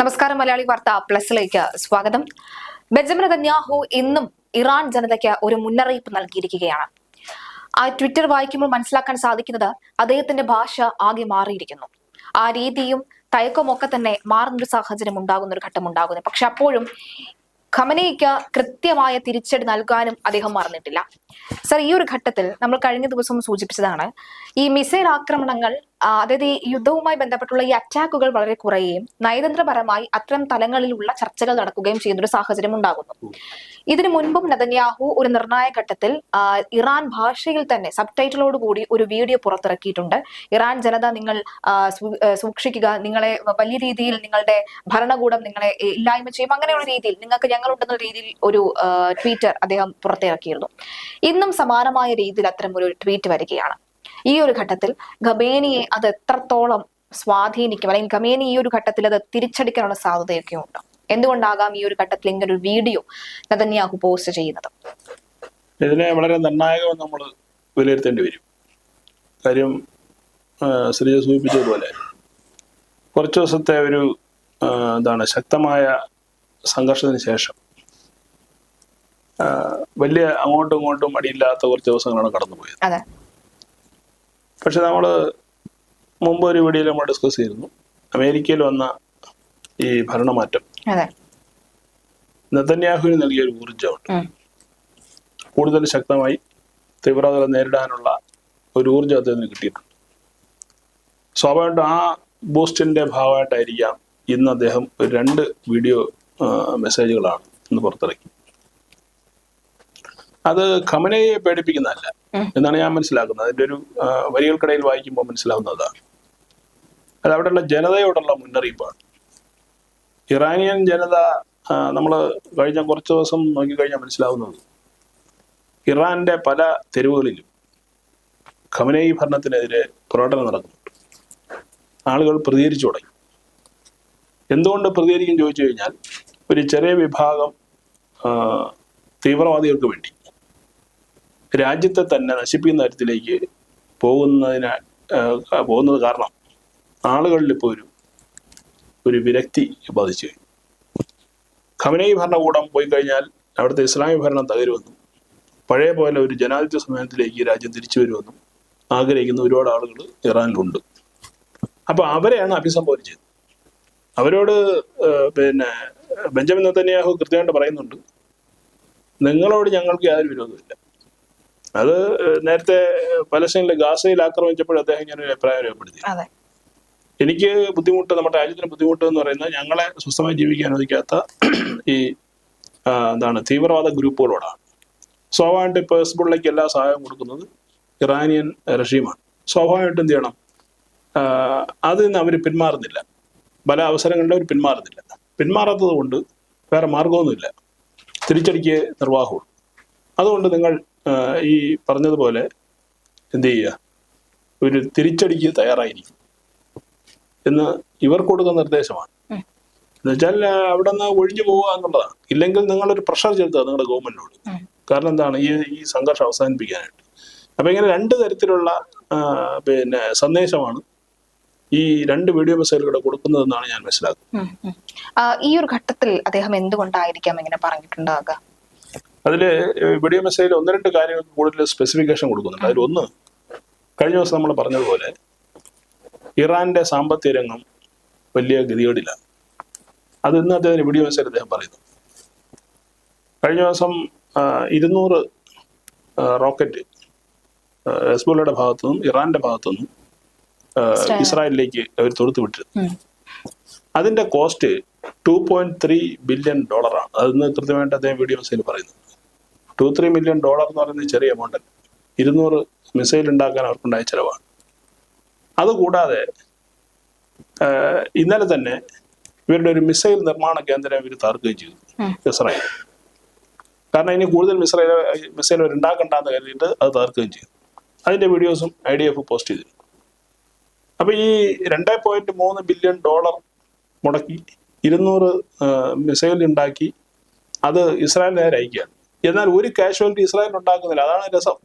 നമസ്കാരം മലയാളി വാർത്ത പ്ലസിലേക്ക് സ്വാഗതം. ബെഞ്ചമിൻ നെതന്യാഹു ഇന്നും ഇറാൻ ജനതയ്ക്ക് ഒരു മുന്നറിയിപ്പ് നൽകിയിരിക്കുകയാണ്. ആ ട്വിറ്റർ വായിക്കുമ്പോൾ മനസ്സിലാക്കാൻ സാധിക്കുന്നത് അദ്ദേഹത്തിന്റെ ഭാഷ ആകെ മാറിയിരിക്കുന്നു. ആ രീതിയും തയക്കമൊക്കെ തന്നെ മാറുന്നൊരു സാഹചര്യം ഉണ്ടാകുന്ന ഒരു ഘട്ടം ഉണ്ടാകുന്നു പക്ഷെ അപ്പോഴും ഖമനയ്ക്ക് കൃത്യമായ തിരിച്ചടി നൽകാനും അദ്ദേഹം മറന്നിട്ടില്ല. സർ ഈ ഒരു ഘട്ടത്തിൽ നമ്മൾ കഴിഞ്ഞ ദിവസം സൂചിപ്പിച്ചതാണ് ഈ മിസൈൽ ആക്രമണങ്ങൾ അതായത് ഈ യുദ്ധവുമായി ബന്ധപ്പെട്ടുള്ള ഈ അറ്റാക്കുകൾ വളരെ കുറയുകയും നയതന്ത്രപരമായി അത്തരം തലങ്ങളിലുള്ള ചർച്ചകൾ നടക്കുകയും ചെയ്യുന്ന ഒരു സാഹചര്യം ഉണ്ടാകുന്നു. ഇതിനു മുൻപും നെതന്യാഹു ഒരു നിർണായക ഘട്ടത്തിൽ ഇറാൻ ഭാഷയിൽ തന്നെ സബ് ടൈറ്റിലോട് കൂടി ഒരു വീഡിയോ പുറത്തിറക്കിയിട്ടുണ്ട്. ഇറാൻ ജനത നിങ്ങൾ സൂക്ഷിക്കുക നിങ്ങളെ വലിയ രീതിയിൽ നിങ്ങളുടെ ഭരണകൂടം നിങ്ങളെ ഇല്ലായ്മ ചെയ്യും. അങ്ങനെയുള്ള രീതിയിൽ നിങ്ങൾക്ക് ഞങ്ങളുണ്ടെന്ന രീതിയിൽ ഒരു ട്വീറ്റർ അദ്ദേഹം പുറത്തിറക്കിയിരുന്നു. ഇന്നും സമാനമായ രീതിയിൽ അത്തരം ഒരു ട്വീറ്റ് വരികയാണ്. ഈ ഒരു ഘട്ടത്തിൽ ഖമേനിയെ അത് എത്രത്തോളം സ്വാധീനിക്കും അല്ലെങ്കിൽ ഖമേനി ഈ ഒരു ഘട്ടത്തിൽ അത് തിരിച്ചടിക്കാനുള്ള സാധ്യതയൊക്കെ ഉണ്ട്? എന്തുകൊണ്ടാകാം ഈ ഒരു ഘട്ടത്തിൽ ഇങ്ങനെ ഒരു വീഡിയോ നതന്യാഹു പോസ്റ്റ് ചെയ്യുന്നത്? ഇതിനെ വളരെ നിർണായകമെന്ന് നമ്മൾ വിലയിരുത്തേണ്ടി വരും. കാര്യം ശ്രീജ സൂചിപ്പിച്ചതുപോലെ കുറച്ച് ദിവസത്തെ ഒരു എന്താണ് ശക്തമായ സംഘർഷത്തിന് ശേഷം വലിയ അങ്ങോട്ടും ഇങ്ങോട്ടും അടിയില്ലാത്ത കുറച്ച് ദിവസങ്ങളാണ് കടന്നുപോയത്. അതെ. പക്ഷെ നമ്മൾ മുമ്പ് ഒരു വീഡിയോയിൽ നമ്മൾ ഡിസ്കസ് ചെയ്തിരുന്നു. അമേരിക്കയിൽ വന്ന ഈ ഭരണമാറ്റം. നെതന്യാഹുവിന് നൽകിയ ഒരു ഊർജമുണ്ട് ഉം. കൂടുതൽ ശക്തമായി തീവ്രത നേരിടാനുള്ള ഒരു ഊർജം അദ്ദേഹത്തിന് കിട്ടിയിട്ടുണ്ട്. സ്വാഭാവികമായിട്ടും ആ ബൂസ്റ്റിന്റെ ഭാഗമായിട്ടായിരിക്കാം ഇന്ന് അദ്ദേഹം ഒരു രണ്ട് വീഡിയോ മെസ്സേജുകളാണ് ഇന്ന് പുറത്തിറക്കി. അത് ഖമനയെ പേടിപ്പിക്കുന്നതല്ല. എന്നാണ് ഞാൻ മനസ്സിലാക്കുന്നത്. അതിന്റെ ഒരു വരികൾക്കിടയിൽ വായിക്കുമ്പോൾ മനസ്സിലാവുന്നതാണ്. അത് അവിടെയുള്ള ജനതയോടുള്ള മുന്നറിയിപ്പാണ്. ഇറാനിയൻ ജനത നമ്മൾ കഴിഞ്ഞ കുറച്ച് ദിവസം നോക്കിക്കഴിഞ്ഞാൽ മനസ്സിലാവുന്നത് ഇറാന്റെ പല തെരുവുകളിലും കമനേയി ഭരണത്തിനെതിരെ പ്രകടനം നടക്കുന്നുണ്ട്. ആളുകൾ പ്രതികരിച്ചു തുടങ്ങി. എന്തുകൊണ്ട് പ്രതികരിക്കും ചോദിച്ചു കഴിഞ്ഞാൽ ഒരു ചെറിയ വിഭാഗം തീവ്രവാദികൾക്ക് വേണ്ടി. രാജ്യത്തെ തന്നെ നശിപ്പിക്കുന്ന തരത്തിലേക്ക് പോകുന്നതിന് പോകുന്നത് കാരണം ആളുകളിൽ ഇപ്പോൾ ഒരു ഒരു വിരക്തി ബാധിച്ചു കഴിഞ്ഞു. ഖമനൈ ഭരണകൂടം പോയി കഴിഞ്ഞാൽ അവിടുത്തെ ഇസ്ലാമിക ഭരണം തകരുമെന്നും പഴയ പോലെ ഒരു ജനാധിപത്യ സമയത്തിലേക്ക് രാജ്യം തിരിച്ചു വരുമെന്നും ആഗ്രഹിക്കുന്ന ഒരുപാട് ആളുകൾ ഇറാനിലുണ്ട്. അപ്പൊ അവരെയാണ് അഭിസംബോധന ചെയ്തത്. അവരോട് പിന്നെ ബെഞ്ചമിൻ നെതന്യാഹു കൃത്യമായിട്ട് പറയുന്നുണ്ട് നിങ്ങളോട് ഞങ്ങൾക്ക് യാതൊരു വിരോധമില്ല അത് നേരത്തെ പലസ്തീനിലെ ഗാസയിൽ ആക്രമിച്ചപ്പോൾ അദ്ദേഹം ഞാൻ ഒരു അഭിപ്രായം രേഖപ്പെടുത്തി. എനിക്ക് ബുദ്ധിമുട്ട് നമ്മുടെ രാജ്യത്തിന് ബുദ്ധിമുട്ട് എന്ന് പറയുന്നത് ഞങ്ങളെ സ്വസ്ഥമായി ജീവിക്കാൻ അനുവദിക്കാത്ത ഈ എന്താണ് തീവ്രവാദ ഗ്രൂപ്പുകളോടാണ്. സ്വാഭാവികമായിട്ട് ഇപ്പോൾ ഹെസ്ബുള്ളയ്ക്ക് എല്ലാ സഹായവും കൊടുക്കുന്നത് ഇറാനിയൻ റഷീമാണ്. സ്വാഭാവികമായിട്ടും എന്ത് ചെയ്യണം? അതിൽ നിന്ന് അവർ പിന്മാറുന്നില്ല. പല അവസരങ്ങളിലും അവർ പിന്മാറുന്നില്ല. പിന്മാറാത്തത് കൊണ്ട് വേറെ മാർഗമൊന്നുമില്ല തിരിച്ചടിക്ക് നിർവാഹമുള്ളൂ. അതുകൊണ്ട് നിങ്ങൾ ഈ പറഞ്ഞതുപോലെ എന്ത് ചെയ്യുക? ഒരു തിരിച്ചടിക്ക് തയ്യാറായിരിക്കും. എന്ന് ഇവർ കൊടുക്കുന്ന നിർദ്ദേശമാണ്. എന്നുവെച്ചാൽ അവിടെ നിന്ന് ഒഴിഞ്ഞു പോവുക എന്നുള്ളതാണ്. ഇല്ലെങ്കിൽ നിങ്ങളൊരു പ്രഷർ ചെലുത്തുക നിങ്ങളുടെ ഗവൺമെന്റിനോട് കാരണം എന്താണ്? ഈ ഈ സംഘർഷം അവസാനിപ്പിക്കാനായിട്ട്. അപ്പൊ ഇങ്ങനെ രണ്ട് തരത്തിലുള്ള പിന്നെ സന്ദേശമാണ് ഈ രണ്ട് വീഡിയോ മെസ്സേജുകളുടെ കൊടുക്കുന്നതെന്നാണ് ഞാൻ മനസ്സിലാക്കുന്നത്. ഈ ഒരു ഘട്ടത്തിൽ അദ്ദേഹം എന്തുകൊണ്ടായിരിക്കാം ഇങ്ങനെ പറഞ്ഞിട്ടുണ്ടാകുക അതിൽ വീഡിയോ മെസ്സേജിൽ ഒന്ന് രണ്ട് കാര്യങ്ങൾ കൂടുതൽ സ്പെസിഫിക്കേഷൻ കൊടുക്കുന്നുണ്ട്. അതിൽ ഒന്ന് കഴിഞ്ഞ ദിവസം നമ്മൾ പറഞ്ഞതുപോലെ ഇറാന്റെ സാമ്പത്തിക രംഗം വലിയ ഗതികേടിലാണ് അത് ഇന്ന് അദ്ദേഹം വീഡിയോ മെസ്സേജ് അദ്ദേഹം പറയുന്നു. കഴിഞ്ഞ ദിവസം ഇരുന്നൂറ് റോക്കറ്റ് ഹെസ്ബുള്ളയുടെ ഭാഗത്തു നിന്നും ഇറാന്റെ ഭാഗത്തു നിന്നും ഇസ്രായേലിലേക്ക് അവർ തൊടുത്തു വിട്ടിരുന്നു അതിന്റെ cost two point three billion ഡോളറാണ് അതിന്ന് കൃത്യമായിട്ട് അദ്ദേഹം വീഡിയോ മെസ്സേജിൽ പറയുന്നു. ടു ത്രീ മില്യൺ ഡോളർ എന്ന് പറയുന്നത് ചെറിയ എമൗണ്ട് അല്ല ഇരുന്നൂറ് മിസൈൽ ഉണ്ടാക്കാൻ അവർക്കുണ്ടായ ചിലവാണ്. അതുകൂടാതെ ഇന്നലെ തന്നെ ഇവരുടെ ഒരു മിസൈൽ നിർമ്മാണ കേന്ദ്രം ഇവർ തകർക്കുകയും ചെയ്തു. ഇസ്രായേൽ കാരണം ഇനി കൂടുതൽ മിസൈൽ മിസൈൽ അവർ ഉണ്ടാക്കണ്ടെന്ന് കരുതിയിട്ട് അത് തകർക്കുകയും ചെയ്തു. അതിന്റെ വീഡിയോസും ഐ ഡി എഫ് പോസ്റ്റ് ചെയ്തു. അപ്പൊ ഈ രണ്ടേ പോയിന്റ് മൂന്ന് ബില്യൺ ഡോളർ മുടക്കി ഇരുന്നൂറ് മിസൈൽ ഉണ്ടാക്കി അത് ഇസ്രായേൽ നേരെ അയക്കുകയാണ്. എന്നാൽ ഒരു കാഷ്വാലിറ്റി ഇസ്രായേൽ ഉണ്ടാക്കുന്നില്ല. അതാണ് രസം.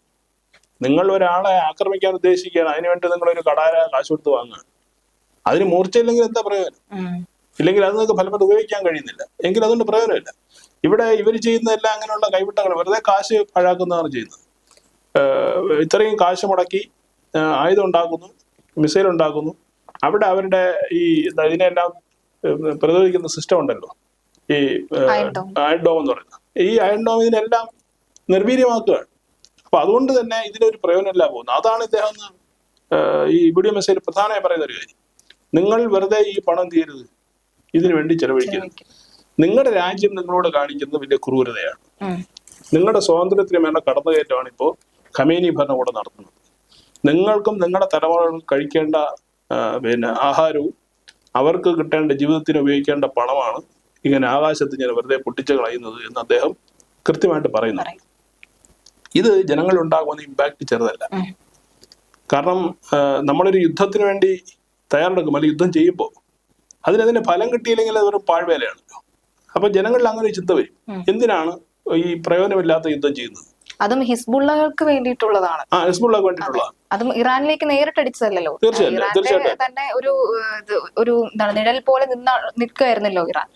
നിങ്ങൾ ഒരാളെ ആക്രമിക്കാൻ ഉദ്ദേശിക്കുകയാണ്. അതിനുവേണ്ടി നിങ്ങൾ ഒരു കടാര കാശ് കൊടുത്ത് വാങ്ങുക. അതിന് മൂർച്ചയില്ലെങ്കിൽ എന്താ പ്രയോജനം? ഇല്ലെങ്കിൽ അത് നിങ്ങൾക്ക് ഫലപ്രദം ഉപയോഗിക്കാൻ കഴിയുന്നില്ല. എങ്കിൽ അതുകൊണ്ട് പ്രയോജനമില്ല. ഇവിടെ ഇവർ ചെയ്യുന്നതെല്ലാം അങ്ങനെയുള്ള കൈവിട്ടകൾ വെറുതെ കാശ് പാഴാക്കുന്നതാണ് ചെയ്യുന്നത്. ഇത്രയും കാശ് മുടക്കി ആയുധം ഉണ്ടാക്കുന്നു മിസൈൽ ഉണ്ടാക്കുന്നു. അവിടെ അവരുടെ ഈ ഇതിനെല്ലാം പ്രതിരോധിക്കുന്ന സിസ്റ്റം ഉണ്ടല്ലോ. ഈ. ഡോം എന്ന് പറയുന്നത്. ഈ അയൺ ഡോം ഇതിനെല്ലാം നിർവീര്യമാക്കുകയാണ്. അപ്പൊ അതുകൊണ്ട് തന്നെ ഇതിനൊരു പ്രയോജനമില്ല പോകുന്നത് അതാണ് ഇദ്ദേഹം ഈ വീഡിയോ മെസ്സേജിൽ പ്രധാനമായി പറയുന്ന ഒരു കാര്യം. നിങ്ങൾ വെറുതെ ഈ പണം തീരരുത്. ഇതിനു വേണ്ടി ചെലവഴിക്കരുത്. നിങ്ങളുടെ രാജ്യം നിങ്ങളോട് കാണിക്കുന്നത് വലിയ ക്രൂരതയാണ്. നിങ്ങളുടെ സ്വാതന്ത്ര്യത്തിന് വേണ്ട കടന്നുകയറ്റമാണ് ഇപ്പോൾ ഖമേനി ഭരണകൂടം നടത്തുന്നത്. നിങ്ങൾക്കും നിങ്ങളുടെ തലമുറകൾക്കും കഴിക്കേണ്ട പിന്നെ ആഹാരവും അവർക്ക് കിട്ടേണ്ട ജീവിതത്തിന് ഉപയോഗിക്കേണ്ട പണമാണ് ഇങ്ങനെ ആകാശത്ത് ഞാൻ വെറുതെ പൊട്ടിച്ച് കളയുന്നത് എന്ന് അദ്ദേഹം കൃത്യമായിട്ട് പറയുന്നു. ഇത് ജനങ്ങളിൽ ഉണ്ടാകുന്ന ഇമ്പാക്ട് ചെറുതല്ല കാരണം നമ്മളൊരു യുദ്ധത്തിന് വേണ്ടി തയ്യാറെടുക്കും അല്ലെങ്കിൽ യുദ്ധം ചെയ്യുമ്പോൾ അതിനതിന് ഫലം കിട്ടിയില്ലെങ്കിൽ അതൊരു പാഴ്വേലയാണല്ലോ. അപ്പൊ ജനങ്ങളിൽ അങ്ങനെ ചിന്ത വരും. എന്തിനാണ് ഈ പ്രയോജനമില്ലാത്ത യുദ്ധം ചെയ്യുന്നത്? അതും ഹിസ്ബുള്ളകൾക്ക് വേണ്ടിയിട്ടുള്ളതാണ്. ആ ഹിസ്ബുള്ളക്ക് വേണ്ടിയിട്ടുള്ള അതും ഇറാനിലേക്ക് നേരിട്ടടിച്ചതല്ലോ ഇറാന്റെ തന്നെ ഒരു ഒരു എന്താണ് നിഴൽ പോലെ നിന്ന നിൽക്കുകയായിരുന്നല്ലോ ഇറാൻ.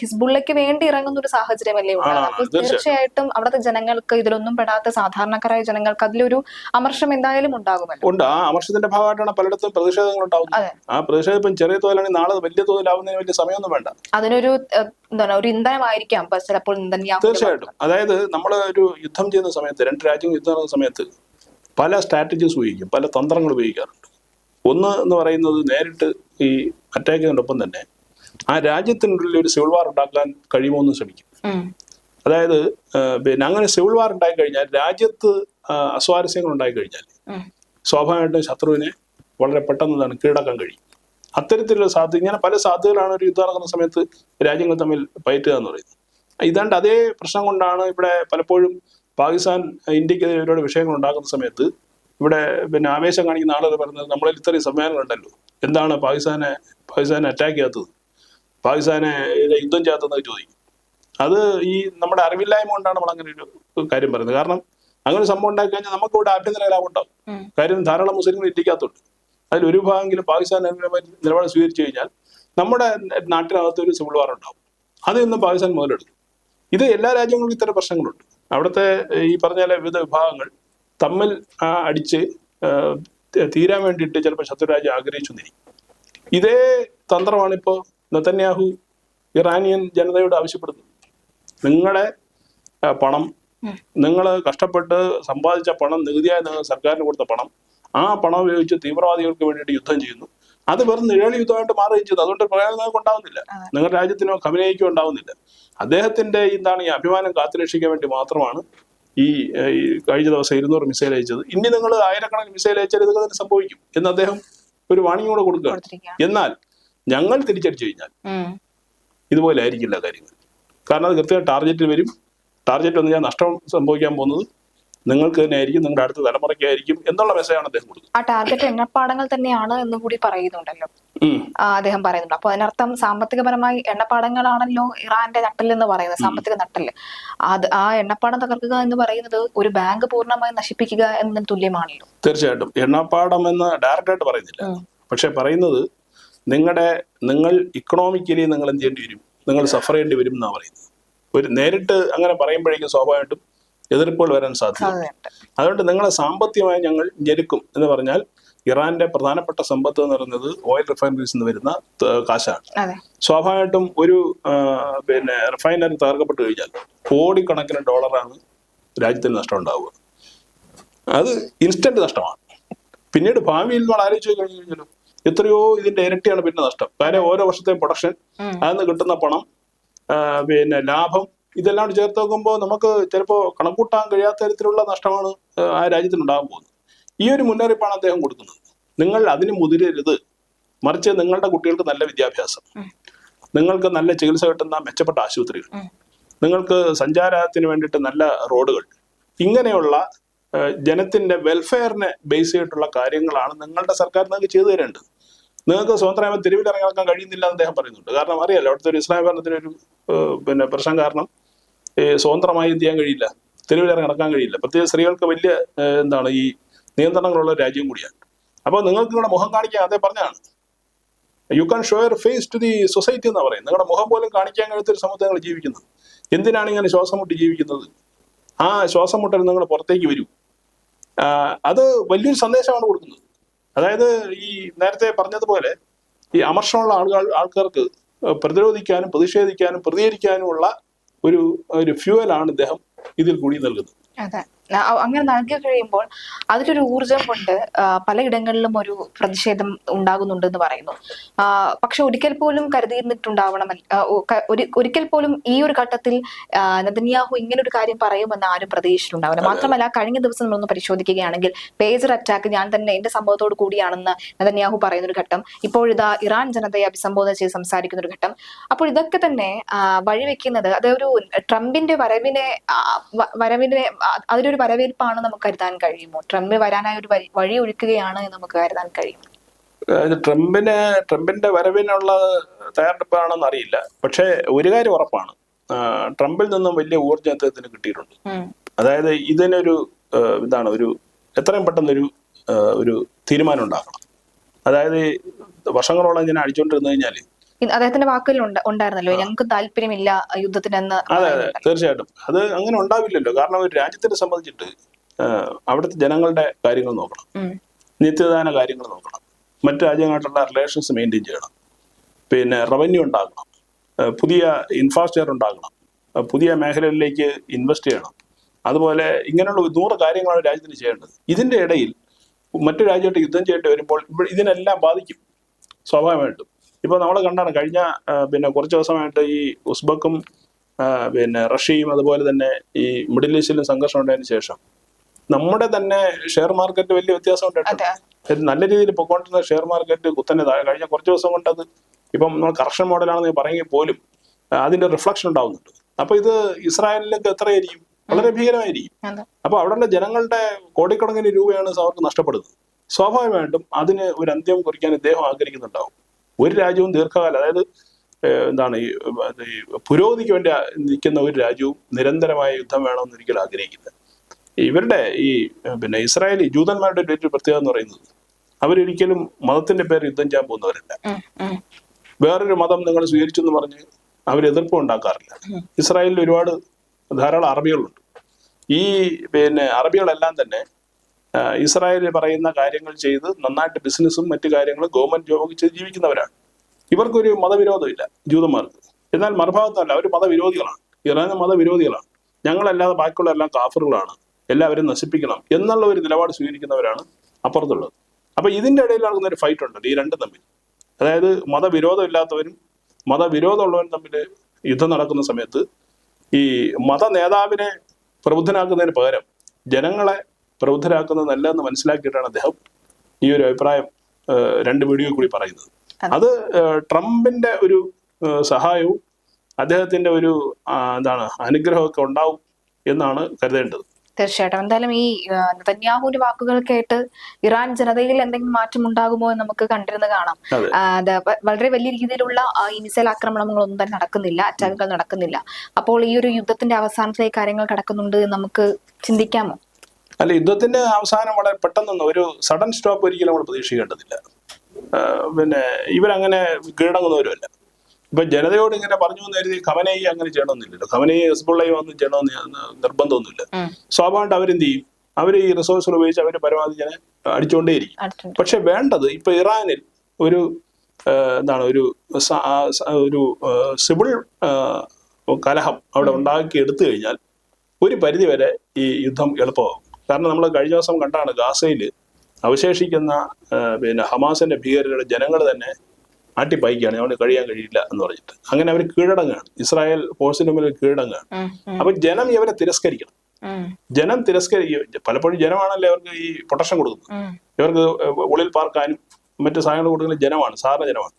ഹിസ്ബുള്ളക്ക് ഹിസ്ബുള്ളയ്ക്ക് വേണ്ടി ഇറങ്ങുന്ന ഒരു സാഹചര്യമല്ലേ ഉണ്ടാകും അപ്പൊ തീർച്ചയായിട്ടും. അവിടുത്തെ ജനങ്ങൾക്ക് ഇതിലൊന്നും പെടാത്ത സാധാരണക്കാരായ ജനങ്ങൾക്ക് അതിലൊരു അമർഷം എന്തായാലും ഉണ്ടാകുമല്ലോ. ഉണ്ട്. ആ അമർഷത്തിന്റെ ഭാഗമായിട്ടാണ് പലയിടത്തും പ്രതിഷേധങ്ങൾ ഉണ്ടാവുന്നത്. ആ പ്രതിഷേധം ഇപ്പം ചെറിയ തോതിലാണെങ്കിൽ നാളെ വലിയ തോതിലാവുന്നതിന് വലിയ സമയമൊന്നും വേണ്ട. അതിനൊരു എന്താണ് ഒരു ഇന്ധനമായിരിക്കാം. ചിലപ്പോൾ തീർച്ചയായിട്ടും. അതായത് നമ്മൾ ഒരു യുദ്ധം ചെയ്യുന്ന സമയത്ത് രണ്ട് രാജ്യങ്ങൾ യുദ്ധം നടന്ന സമയത്ത് പല സ്ട്രാറ്റജീസ് ഉപയോഗിക്കും പല തന്ത്രങ്ങൾ ഉപയോഗിക്കാറുണ്ട്. ഒന്ന് എന്ന് പറയുന്നത് നേരിട്ട് ഈ അറ്റാക്ക് ചെയ്യുന്നതിനൊപ്പം തന്നെ ആ രാജ്യത്തിനുള്ളിൽ ഒരു സിവിൽ വാർ ഉണ്ടാക്കാൻ കഴിയുമോ എന്ന് ശ്രമിക്കും. അതായത് പിന്നെ അങ്ങനെ സിവിൽ വാർ ഉണ്ടായി കഴിഞ്ഞാൽ രാജ്യത്ത് അസ്വാരസ്യങ്ങൾ ഉണ്ടായി കഴിഞ്ഞാൽ. സ്വാഭാവികമായിട്ടും ശത്രുവിനെ വളരെ പെട്ടെന്ന് തന്നെ കീഴടക്കാൻ കഴിയും. അത്തരത്തിലുള്ള സാധ്യത ഇങ്ങനെ പല സാധ്യതകളാണ് ഒരു യുദ്ധം നടക്കുന്ന സമയത്ത് രാജ്യങ്ങൾ തമ്മിൽ പയറ്റുക എന്ന് പറയുന്നത്. ഇതാണ്ട് അതേ പ്രശ്നം കൊണ്ടാണ് ഇവിടെ പലപ്പോഴും പാകിസ്ഥാൻ ഇന്ത്യക്കെതിരെ ഒരുപാട് വിഷയങ്ങൾ ഉണ്ടാക്കുന്ന സമയത്ത് ഇവിടെ പിന്നെ ആവേശം കാണിക്കുന്ന ആളുകൾ പറയുന്നത് നമ്മളിൽ ഇത്രയും സംവിധാനങ്ങളുണ്ടല്ലോ എന്താണ് പാകിസ്ഥാനെ പാകിസ്ഥാനെ അറ്റാക്ക് ചെയ്യാത്തത്? പാകിസ്ഥാനെ യുദ്ധം ചെയ്യാത്തതെന്ന് ചോദിക്കും. അത് ഈ നമ്മുടെ അറിവില്ലായ്മ കൊണ്ടാണ് നമ്മൾ അങ്ങനെ ഒരു കാര്യം പറയുന്നത്. കാരണം അങ്ങനെ സംഭവം ഉണ്ടാക്കി കഴിഞ്ഞാൽ നമുക്ക് ഇവിടെ ആഭ്യന്തര കലാപം ഉണ്ടാവും. കാര്യം ധാരാളം മുസ്ലിങ്ങൾ ഇന്ത്യക്കകത്തുണ്ട്. അതിൽ ഒരു ഭാഗമെങ്കിലും പാകിസ്ഥാൻ നിലപാട് സ്വീകരിച്ചു കഴിഞ്ഞാൽ നമ്മുടെ നാട്ടിനകത്ത് ഒരു സിവിൾ വാർ ഉണ്ടാവും. അതിൽ നിന്നും പാകിസ്ഥാൻ മുതലെടുക്കും ഇത് എല്ലാ രാജ്യങ്ങൾക്കും ഇത്തരം പ്രശ്നങ്ങളുണ്ട്. അവിടുത്തെ ഈ പറഞ്ഞ വിവിധ വിഭാഗങ്ങൾ തമ്മിൽ ആ, അടിച്ച് തീരാൻ വേണ്ടിയിട്ട് ചിലപ്പോൾ ശത്രുരാജ്യം ആഗ്രഹിച്ചു എന്നിരിക്കും. ഇതേ തന്ത്രമാണ് ഇപ്പോൾ നെതന്യാഹു ഇറാനിയൻ ജനതയോട് ആവശ്യപ്പെടുന്നത്. നിങ്ങളുടെ പണം. നിങ്ങൾ കഷ്ടപ്പെട്ട് സമ്പാദിച്ച പണം നികുതിയായി നിങ്ങൾ സർക്കാരിന് കൊടുത്ത പണം ആ പണം ഉപയോഗിച്ച് തീവ്രവാദികൾക്ക് വേണ്ടിയിട്ട് യുദ്ധം ചെയ്യുന്നു. അത് വെറും നിഴൽ യുദ്ധമായിട്ട് മാറുകയും ചെയ്തു. അതുകൊണ്ട് പ്രയോജനം നിങ്ങൾക്ക് ഉണ്ടാവുന്നില്ല. നിങ്ങളുടെ രാജ്യത്തിനോ കമ്പനിക്കോ ഉണ്ടാവുന്നില്ല. അദ്ദേഹത്തിന്റെ എന്താണ് ഈ അഭിമാനം കാത്തുരക്ഷിക്കാൻ വേണ്ടി മാത്രമാണ് ഈ കഴിഞ്ഞ ദിവസം ഇരുന്നൂറ് മിസൈൽ അയച്ചത്. ഇനി നിങ്ങൾ ആയിരക്കണക്കിന് മിസൈൽ അയച്ചാൽ ഇതൊക്കെ തന്നെ സംഭവിക്കും എന്ന് അദ്ദേഹം ഒരു വാണിംഗ് കൂടെ കൊടുക്കുക എന്നാൽ ഞങ്ങൾ തിരിച്ചടിച്ചു കഴിഞ്ഞാൽ ഇതുപോലെ ആയിരിക്കില്ല കാര്യങ്ങൾ. കാരണം അത് കൃത്യമായി ടാർഗറ്റിൽ വരും. ടാർഗറ്റ് വന്ന് ഞാൻ നഷ്ടം സംഭവിക്കാൻ പോകുന്നത് നിങ്ങൾക്ക് തന്നെ ആയിരിക്കും നിങ്ങളുടെ അടുത്ത തലമുറയ്ക്കായിരിക്കും എന്നുള്ള മെസ്സേജാണ് അദ്ദേഹം കൊടുക്കുന്നത്. ആ ടാർഗറ്റ് എണ്ണപ്പാടങ്ങൾ തന്നെയാണ് എന്ന് കൂടി പറയുന്നുണ്ടല്ലോ. അദ്ദേഹം പറയുന്നുണ്ട്. അപ്പൊ അതിനർത്ഥം സാമ്പത്തികപരമായി എണ്ണപ്പാടങ്ങളാണല്ലോ ഇറാന്റെ നട്ടൽ പറയുന്നത് സാമ്പത്തിക നട്ടൽ അത് ആ എണ്ണപ്പാടം തകർക്കുക എന്ന് പറയുന്നത് ഒരു ബാങ്ക് പൂർണമായി നശിപ്പിക്കുക എന്നതിന് തുല്യമാണല്ലോ. തീർച്ചയായിട്ടും. എണ്ണപ്പാടം എന്ന് ഡയറക്റ്റ് ആയിട്ട് പറയുന്നില്ല. പക്ഷെ പറയുന്നത് നിങ്ങളുടെ നിങ്ങൾ ഇക്കണോമിക്കലി നിങ്ങൾ എന്ത് ചെയ്യേണ്ടി വരും? നിങ്ങൾ സഫർ ചെയ്യേണ്ടി വരും എന്നാണ് പറയുന്നത്. ഒരു നേരിട്ട് അങ്ങനെ പറയുമ്പോഴേക്കും സ്വാഭാവികമായിട്ടും എതിർപ്പുകൾ വരാൻ സാധ്യത സാധ്യതയുണ്ട്. അതുകൊണ്ട് നിങ്ങളെ സാമ്പത്തികമായി ഞങ്ങൾ ഞെരുക്കും എന്ന് പറഞ്ഞാൽ ഇറാന്റെ പ്രധാനപ്പെട്ട സമ്പത്ത് എന്ന് പറയുന്നത് ഓയിൽ റിഫൈനറീസ് നിന്ന് വരുന്ന കാശാണ്. സ്വാഭാവികമായിട്ടും ഒരു പിന്നെ റിഫൈനറി തകർക്കപ്പെട്ട് കഴിഞ്ഞാൽ കോടിക്കണക്കിന് ഡോളറാണ് രാജ്യത്തിന് നഷ്ടം ഉണ്ടാവുക അത് ഇൻസ്റ്റന്റ് നഷ്ടമാണ്. പിന്നീട് ഭാവിയിൽ നമ്മൾ ആലോചിച്ച് കഴിഞ്ഞു കഴിഞ്ഞാലും എത്രയോ ഇതിന്റെ ഇരട്ടിയാണ് പിന്നെ നഷ്ടം. കാര്യം ഓരോ വർഷത്തെ പ്രൊഡക്ഷൻ അതിൽ നിന്ന് കിട്ടുന്ന പണം പിന്നെ ലാഭം ഇതെല്ലാം കൂടി ചേർത്ത് നോക്കുമ്പോൾ നമുക്ക് ചിലപ്പോൾ കണക്കൂട്ടാൻ കഴിയാത്ത തരത്തിലുള്ള നഷ്ടമാണ് ആ, രാജ്യത്തിനുണ്ടാകാൻ പോകുന്നത്. ഈ ഒരു മുന്നറിയിപ്പാണ് അദ്ദേഹം കൊടുക്കുന്നത്. നിങ്ങൾ അതിന് മുതിരരുത്. മറിച്ച് നിങ്ങളുടെ കുട്ടികൾക്ക് നല്ല വിദ്യാഭ്യാസം. നിങ്ങൾക്ക് നല്ല ചികിത്സ കിട്ടുന്ന മെച്ചപ്പെട്ട ആശുപത്രികൾ. നിങ്ങൾക്ക് സഞ്ചാരത്തിന് വേണ്ടിയിട്ട് നല്ല റോഡുകൾ. ഇങ്ങനെയുള്ള ജനത്തിന്റെ വെൽഫെയറിനെ ബേസ് ചെയ്തിട്ടുള്ള കാര്യങ്ങളാണ് നിങ്ങളുടെ സർക്കാർ നിങ്ങൾക്ക് ചെയ്തു തരേണ്ടത്. നിങ്ങൾക്ക് സ്വതന്ത്രമായി തെരുവിൽ ഇറങ്ങി നടക്കാൻ കഴിയുന്നില്ല എന്ന് അദ്ദേഹം പറയുന്നുണ്ട്. കാരണം അറിയാലോ അവിടുത്തെ ഒരു ഇസ്ലാം ഭരണത്തിന് ഒരു പിന്നെ പ്രശ്നം കാരണം സ്വതന്ത്രമായി എന്ത് ചെയ്യാൻ കഴിയില്ല? തെരുവിലേറെ നടക്കാൻ കഴിയില്ല. പ്രത്യേകിച്ച് സ്ത്രീകൾക്ക് വലിയ എന്താണ് ഈ നിയന്ത്രണങ്ങളുള്ള രാജ്യം കൂടിയാണ്. അപ്പോൾ നിങ്ങൾക്ക് നിങ്ങളുടെ മുഖം കാണിക്കാൻ അതേ പറഞ്ഞാണ് you can show your face to the society എന്ന് പറയും നിങ്ങളുടെ മുഖം പോലും കാണിക്കാൻ കഴിയാത്ത ഒരു സമൂഹത്തെ നിങ്ങൾ ജീവിക്കുന്നത് എന്തിനാണ് ഇങ്ങനെ ശ്വാസം മുട്ടി ജീവിക്കുന്നത്? ആ ശ്വാസം മുട്ടൽ നിങ്ങൾ പുറത്തേക്ക് വരൂ. അത് വലിയൊരു സന്ദേശമാണ് കൊടുക്കുന്നത്. അതായത് ഈ നേരത്തെ പറഞ്ഞതുപോലെ ഈ അമർഷമുള്ള ആളുകൾ ആൾക്കാർക്ക് പ്രതിരോധിക്കാനും പ്രതിഷേധിക്കാനും പ്രതികരിക്കാനുമുള്ള ഒരു ഒരു ആണ് ഇദ്ദേഹം ഇതിൽ കൂടി നൽകുന്നത്. അങ്ങനെ നൽകി കഴിയുമ്പോൾ അതിലൊരു ഊർജം കൊണ്ട് പലയിടങ്ങളിലും ഒരു പ്രതിഷേധം ഉണ്ടാകുന്നുണ്ട് എന്ന് പറയുന്നു പക്ഷെ ഒരിക്കൽ പോലും കരുതിയിരുന്നിട്ടുണ്ടാവണം ഒരിക്കൽ പോലും ഈ ഒരു ഘട്ടത്തിൽ നദന്യാഹു ഇങ്ങനെ ഒരു കാര്യം പറയുമെന്ന് ആരും പ്രതീക്ഷിച്ചിട്ടുണ്ടാവില്ല. മാത്രമല്ല കഴിഞ്ഞ ദിവസം നമ്മളൊന്ന് പരിശോധിക്കുകയാണെങ്കിൽ പേജർ അറ്റാക്ക് ഞാൻ തന്നെ എന്റെ സംഭവത്തോട് കൂടിയാണെന്ന് നദന്യാഹു പറയുന്ന ഒരു ഘട്ടം ഇപ്പോഴിതാ ഇറാൻ ജനതയെ അഭിസംബോധന ചെയ്ത് സംസാരിക്കുന്ന ഒരു ഘട്ടം. അപ്പോൾ ഇതൊക്കെ തന്നെ വഴിവെക്കുന്നത് അതൊരു ട്രംപിന്റെ വരവിനെ വരവിനെ അതിലൊരു വരവേൽപ്പാണ് നമുക്ക് കരുതാൻ കഴിയുമോ? ട്രംപ് വരാനായി ഒരു വഴി- ഒഴുക്കുകയാണ് എന്ന് നമുക്ക് കരുതാൻ കഴിയും. ട്രംപിന് ട്രംപിന്റെ വരവിനുള്ള തയ്യാറെടുപ്പാണെന്ന് അറിയില്ല. പക്ഷേ ഒരു കാര്യം ഉറപ്പാണ്. ട്രംപിൽ നിന്നും വലിയ ഊർജം അദ്ദേഹത്തിന് കിട്ടിയിട്ടുണ്ട്. അതായത് ഇതിനൊരു ഇതാണ് ഒരു എത്രയും പെട്ടെന്നൊരു ഒരു തീരുമാനം ഉണ്ടാക്കണം. അതായത് വർഷങ്ങളോളം ഇങ്ങനെ അടിച്ചുകൊണ്ടിരുന്നു കഴിഞ്ഞാൽ അദ്ദേഹത്തിന്റെ വാക്കുകൾ ഉണ്ട്- ഉണ്ടായിരുന്നല്ലോ. ഞങ്ങൾക്ക് താല്പര്യമില്ല യുദ്ധത്തിനെന്ന് അതെ അതെ തീർച്ചയായിട്ടും. അത് അങ്ങനെ ഉണ്ടാവില്ലല്ലോ. കാരണം ഒരു രാജ്യത്തിനെ സംബന്ധിച്ചിട്ട് അവിടുത്തെ ജനങ്ങളുടെ കാര്യങ്ങൾ നോക്കണം. നിത്യദാന കാര്യങ്ങൾ നോക്കണം. മറ്റു രാജ്യങ്ങളായിട്ടുള്ള റിലേഷൻസ് മെയിന്റെയിൻ ചെയ്യണം. പിന്നെ റവന്യൂ ഉണ്ടാക്കണം. പുതിയ ഇൻഫ്രാസ്ട്രക്ചർ ഉണ്ടാക്കണം. പുതിയ മേഖലകളിലേക്ക് ഇൻവെസ്റ്റ് ചെയ്യണം. അതുപോലെ ഇങ്ങനെയുള്ള നൂറ് കാര്യങ്ങളാണ് രാജ്യത്തിന് ചെയ്യേണ്ടത്. ഇതിന്റെ ഇടയിൽ മറ്റു രാജ്യമായിട്ട് യുദ്ധം ചെയ്യേണ്ടി വരുമ്പോൾ ഇതിനെല്ലാം ബാധിക്കും. സ്വാഭാവികമായിട്ടും. ഇപ്പോൾ നമ്മൾ കണ്ടാണ് കഴിഞ്ഞ പിന്നെ കുറച്ച് ദിവസമായിട്ട് ഈ ഉസ്ബക്കും പിന്നെ റഷ്യയും അതുപോലെ തന്നെ ഈ മിഡിൽ ഈസ്റ്റിലും സംഘർഷം ഉണ്ടായതിനു ശേഷം നമ്മുടെ തന്നെ ഷെയർ മാർക്കറ്റ് വലിയ വ്യത്യാസം ഉണ്ടായിട്ടുണ്ട്. നല്ല രീതിയിൽ പൊക്കോണ്ടിരുന്ന ഷെയർ മാർക്കറ്റ് കുത്തനെ താഴെ കഴിഞ്ഞ കുറച്ച് ദിവസം കൊണ്ട് അത് ഇപ്പം നമ്മൾ കറക്ഷൻ മോഡലാണെന്ന് പറയുമെങ്കിൽ പോലും അതിന്റെ റിഫ്ലക്ഷൻ ഉണ്ടാവുന്നുണ്ട്. അപ്പൊ ഇത് ഇസ്രായേലിലേക്ക് എത്രയായിരിക്കും? വളരെ ഭീകരമായിരിക്കും. അപ്പൊ അവിടെയുള്ള ജനങ്ങളുടെ കോടിക്കണക്കിന് രൂപയാണ് അവർക്ക് നഷ്ടപ്പെടുന്നത്. സ്വാഭാവികമായിട്ടും അതിന് ഒരു അന്ത്യം കുറിക്കാൻ ഇദ്ദേഹം ആഗ്രഹിക്കുന്നുണ്ടാവും. ഒരു രാജ്യവും ദീർഘകാലം അതായത് എന്താണ് ഈ പുരോഗതിക്ക് വേണ്ടി നിൽക്കുന്ന ഒരു രാജ്യവും നിരന്തരമായ യുദ്ധം വേണമെന്ന് ഒരിക്കലും ആഗ്രഹിക്കുന്നത് ഇവരുടെ ഈ പിന്നെ ഇസ്രായേലി ജൂതന്മാരുടെ ഒരു പ്രത്യേകത എന്ന് പറയുന്നത് അവരൊരിക്കലും മതത്തിന്റെ പേര് യുദ്ധം ചെയ്യാൻ പോകുന്നവരല്ല. വേറൊരു മതം നിങ്ങൾ സ്വീകരിച്ചു എന്ന് പറഞ്ഞ് അവർ എതിർപ്പ് ഉണ്ടാക്കാറില്ല. ഇസ്രായേലിൽ ഒരുപാട് ധാരാളം അറബികളുണ്ട്. ഈ പിന്നെ അറബികളെല്ലാം തന്നെ ഇസ്രായേൽ പറയുന്ന കാര്യങ്ങൾ ചെയ്ത് നന്നായിട്ട് ബിസിനസ്സും മറ്റു കാര്യങ്ങളും ഗവൺമെന്റ് ജോബൊക്കെ ചെയ്ത് ജീവിക്കുന്നവരാണ്. ഇവർക്കൊരു മതവിരോധമില്ല ജൂതന്മാർക്ക്. എന്നാൽ മറുഭാഗത്തല്ല അവർ മതവിരോധികളാണ്. ഇറാൻ മതവിരോധികളാണ്. ഞങ്ങളല്ലാതെ ബാക്കിയുള്ള എല്ലാം കാഫറുകളാണ്. എല്ലാവരും നശിപ്പിക്കണം എന്നുള്ള ഒരു നിലപാട് സ്വീകരിക്കുന്നവരാണ് അപ്പുറത്തുള്ളത്. അപ്പൊ ഇതിന്റെ ഇടയിൽ നടക്കുന്ന ഒരു ഫൈറ്റ് ഉണ്ട് ഈ രണ്ടും തമ്മിൽ. അതായത് മതവിരോധം ഇല്ലാത്തവരും മതവിരോധമുള്ളവരും തമ്മിൽ യുദ്ധം നടക്കുന്ന സമയത്ത് ഈ മത നേതാവിനെ പ്രബുദ്ധനാക്കുന്നതിന് പകരം ജനങ്ങളെ പ്രബുദ്ധരാക്കുന്നത് എന്ന് മനസ്സിലാക്കിയിട്ടാണ് അദ്ദേഹം ഈ ഒരു അഭിപ്രായം രണ്ട് വീഡിയോ കൂടി പറയുന്നത്. അത്. ട്രംപിന്റെ ഒരു സഹായവും അദ്ദേഹത്തിന്റെ ഒരു എന്താണ് അനുഗ്രഹമൊക്കെ ഉണ്ടാവും എന്നാണ് കരുതേണ്ടത്. തീർച്ചയായിട്ടും. എന്തായാലും ഈ നെതന്യാഹുവിന്റെ വാക്കുകൾ കേട്ട് ഇറാൻ ജനതയിൽ എന്തെങ്കിലും മാറ്റം ഉണ്ടാകുമോ എന്ന് നമുക്ക് കണ്ടിരുന്ന് കാണാം. വളരെ വലിയ രീതിയിലുള്ള ഈ മിസൈൽ ആക്രമണങ്ങളൊന്നും തന്നെ നടക്കുന്നില്ല അറ്റാക്കുകൾ നടക്കുന്നില്ല. അപ്പോൾ ഈ ഒരു യുദ്ധത്തിന്റെ അവസാനത്തിലേക്ക് കാര്യങ്ങൾ കടക്കുന്നുണ്ട് നമുക്ക് ചിന്തിക്കാമോ? അല്ല യുദ്ധത്തിന്റെ അവസാനം വളരെ പെട്ടെന്നൊന്നും ഒരു സഡൻ സ്റ്റോപ്പ് ഒരിക്കലും നമ്മൾ പ്രതീക്ഷിക്കേണ്ടതില്ല. പിന്നെ ഇവരങ്ങനെ കീഴടങ്ങുന്നവരുമല്ല. ഇപ്പൊ ജനതയോട് ഇങ്ങനെ പറഞ്ഞു എന്ന് കരുതി ഖമനയി അങ്ങനെ ചെയ്യണമെന്നില്ലല്ലോ. ഖമനയി ഹെസ്ബുള്ളയെ ഒന്നും ചെയ്യണമെന്ന് നിർബന്ധമൊന്നുമില്ല. സ്വാഭാവികമായിട്ട് അവരെന്ത് ചെയ്യും? അവർ ഈ റിസോഴ്സുകൾ ഉപയോഗിച്ച് അവർ പരമാവധി ഇങ്ങനെ അടിച്ചുകൊണ്ടേയിരിക്കും. പക്ഷെ വേണ്ടത് ഇപ്പൊ ഇറാനിൽ ഒരു എന്താണ് ഒരു ഒരു സിവിൾ കലഹം അവിടെ ഉണ്ടാക്കി എടുത്തു കഴിഞ്ഞാൽ ഒരു പരിധിവരെ ഈ യുദ്ധം എളുപ്പമാകും. കാരണം നമ്മൾ കഴിഞ്ഞ ദിവസം കണ്ടാണ് ഗാസയിൽ അവശേഷിക്കുന്ന പിന്നെ ഹമാസിന്റെ ഭീകരരുടെ ജനങ്ങൾ തന്നെ ആട്ടിപ്പായിക്കുകയാണ്. അവന് കഴിയാൻ കഴിയില്ല എന്ന് പറഞ്ഞിട്ട്. അങ്ങനെ അവർ കീഴടങ്ങാണ് ഇസ്രായേൽ ഫോഴ്സിന് മുന്നിൽ കീഴടങ്ങാണ് അപ്പൊ ജനം ഇവരെ തിരസ്കരിക്കണം. ജനം തിരസ്കരി പലപ്പോഴും ജനമാണല്ലോ അവർക്ക് ഈ പ്രൊട്ടക്ഷൻ കൊടുക്കുന്നത്. ഇവർക്ക് ഉള്ളിൽ പാർക്കാനും മറ്റു സാധനങ്ങൾ കൊടുക്കുന്ന ജനമാണ് സാധാരണ ജനമാണ്.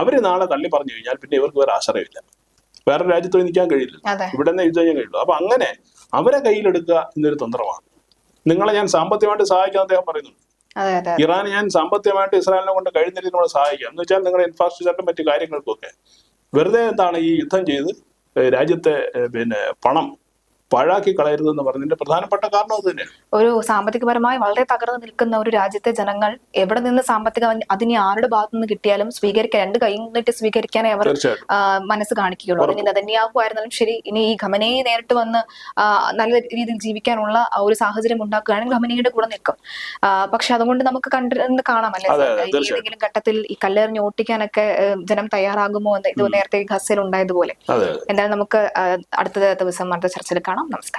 അവർ നാളെ തള്ളി പറഞ്ഞു കഴിഞ്ഞാൽ പിന്നെ ഇവർക്ക് വേറെ ആശ്രയമില്ല. വേറെ രാജ്യത്ത് നിൽക്കാൻ കഴിയില്ല ഇവിടെ നിന്ന് യുദ്ധം ചെയ്യാൻ കഴിയുള്ളൂ അപ്പൊ അങ്ങനെ അവരെ കയ്യിലെടുക്കുക എന്നൊരു തന്ത്രമാണ്. നിങ്ങളെ ഞാൻ സാമ്പത്തികമായിട്ട് സഹായിക്കാൻ അദ്ദേഹം പറയുന്നുണ്ട്. ഇറാൻ ഞാൻ സാമ്പത്തികമായിട്ട് ഇസ്രായേലിനെ കൊണ്ട് കഴിയുന്ന രീതിയിൽ നമ്മളെ സഹായിക്കാം എന്ന് വെച്ചാൽ നിങ്ങളുടെ ഇൻഫ്രാസ്ട്രക്ചറിനും മറ്റു കാര്യങ്ങൾക്കൊക്കെ വെറുതെ എന്താണ് ഈ യുദ്ധം ചെയ്ത് രാജ്യത്തെ പിന്നെ പണം പാഴാക്കി കളയരുതെന്ന് പറഞ്ഞതിന്റെ പ്രധാനപ്പെട്ട കാരണം അത് തന്നെയാണ്. ഒരു സാമ്പത്തികപരമായി വളരെ തകർന്നു നിൽക്കുന്ന ഒരു രാജ്യത്തെ ജനങ്ങൾ എവിടെ നിന്ന് സാമ്പത്തിക അതിനി ആരുടെ ഭാഗത്തു നിന്ന് കിട്ടിയാലും സ്വീകരിക്കാൻ രണ്ട് കൈ നീട്ടി സ്വീകരിക്കാനേ അവർ മനസ്സ് കാണിക്കുകയുള്ളൂ. അല്ലെങ്കിൽ നതന്യാഹുവായിരുന്നാലും ശരി ഇനി ഈ ഖമനയെ നേരിട്ട് വന്ന് നല്ല രീതിയിൽ ജീവിക്കാനുള്ള ഒരു സാഹചര്യം ഉണ്ടാക്കുകയാണെങ്കിൽ ഖമനയുടെ കൂടെ നിൽക്കും. പക്ഷെ അതുകൊണ്ട് നമുക്ക് കണ്ടിരുന്ന് കാണാമല്ലേ. ഏതെങ്കിലും ഘട്ടത്തിൽ ഈ കല്ലെറിഞ്ഞ് ഓട്ടിക്കാനൊക്കെ ജനം തയ്യാറാകുമോ എന്ന് ഇത് നേരത്തെ ഖസയിൽ ഉണ്ടായതുപോലെ. എന്തായാലും നമുക്ക് അടുത്ത ദിവസം അടുത്ത ചർച്ചയിൽ കാണാം. നമസ്കാരം